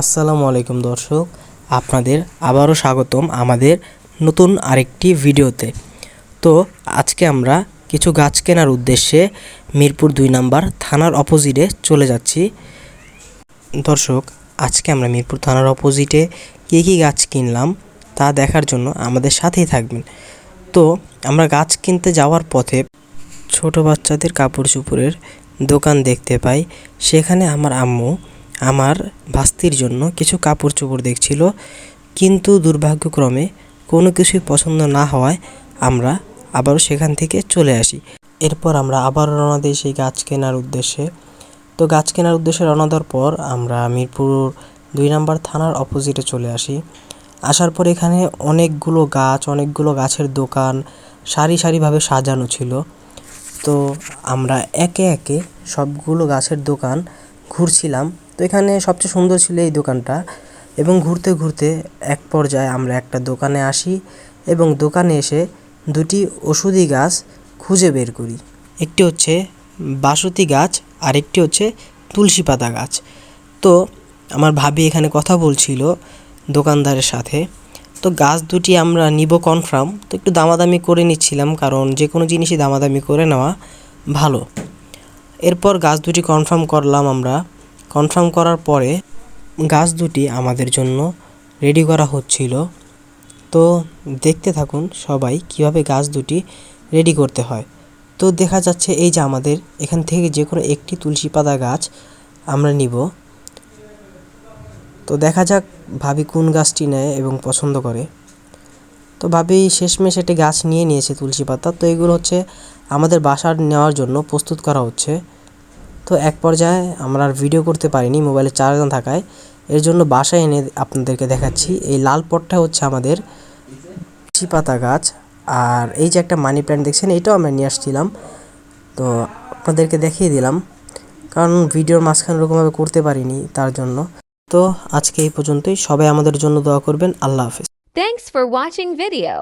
আসসালামু আলাইকুম দর্শক, আপনাদের আবারও স্বাগতম আমাদের নতুন আরেকটি ভিডিওতে। তো আজকে আমরা কিছু গাছ কেনার উদ্দেশ্যে মিরপুর দুই নাম্বার থানার অপোজিটে চলে যাচ্ছি। দর্শক, আজকে আমরা মিরপুর থানার অপোজিটে কী কী গাছ কিনলাম তা দেখার জন্য আমাদের সাথেই থাকবেন। তো আমরা গাছ কিনতে যাওয়ার পথে ছোট বাচ্চাদের কাপড় চোপড়ের দোকান দেখতে পাই। সেখানে আমার আম্মু আমার ভাস্তির জন্য কিছু কাপড় চোপড় দেখছিল, কিন্তু দুর্ভাগ্যক্রমে কোনো কিছুই পছন্দ না হওয়ায় আমরা আবারও সেখান থেকে চলে আসি। এরপর আমরা আবার রওনা দিই সেই গাছ কেনার উদ্দেশ্যে। তো গাছ কেনার উদ্দেশ্যে রওনা দেওয়ার পর আমরা মিরপুর দুই নম্বর থানার অপোজিটে চলে আসি। আসার পর এখানে অনেকগুলো গাছ, অনেকগুলো গাছের দোকান সারি সারিভাবে সাজানো ছিল। তো আমরা একে একে সবগুলো গাছের দোকান ঘুরছিলাম। তো এখানে সবচেয়ে সুন্দর ছিল এই দোকানটা এবং ঘুরতে ঘুরতে এক পর্যায়ে আমরা একটা দোকানে আসি এবং দোকানে এসে দুটি ওষুধি গাছ খুঁজে বের করি। একটি হচ্ছে বাসতি গাছ আর একটি হচ্ছে তুলসী পাতা গাছ। তো আমার ভাবি এখানে কথা বলছিল দোকানদারের সাথে। তো গাছ দুটি আমরা নিব কনফার্ম তো একটু দামাদামি করে নিচ্ছিলাম কারণ যে কোনো জিনিসই দামাদামি করে নেওয়া ভালো। এরপর গাছ দুটি কনফার্ম করলাম আমরা। কনফার্ম করার পরে গাছ দুটি আমাদের জন্য রেডি করা হচ্ছিল। তো দেখতে থাকুন সবাই কীভাবে গাছ দুটি রেডি করতে হয়। তো দেখা যাচ্ছে এই যে আমাদের এখান থেকে যে কোনো একটি তুলসী পাতা গাছ আমরা নিব। তো দেখা যাক ভাবি কোন গাছটি নেয় এবং পছন্দ করে। তো ভাবি শেষমেশ একটি গাছ নিয়ে নিয়েছে তুলসী পাতা। তো এগুলো হচ্ছে আমাদের বাসার নেওয়ার জন্য প্রস্তুত করা হচ্ছে। তো এক পর্যায়ে আমরা আর ভিডিও করতে পারিনি মোবাইলে চার্জ না থাকায়। এর জন্য বাসায় এনে আপনাদেরকে দেখাচ্ছি। এই লাল পটটা হচ্ছে আমাদের পাতা গাছ। আর এই যে একটা মানি প্ল্যান্ট দেখছেন, এটাও আমরা নিয়ে আসছিলাম। তো আপনাদেরকে দেখিয়ে দিলাম। কারণ ভিডিওর মাঝখানে ওরকমভাবে করতে পারিনি, তার জন্য। তো আজকে এই পর্যন্তই। সবাই আমাদের জন্য দোয়া করবেন। আল্লাহ হাফেজ। Thanks for watching video.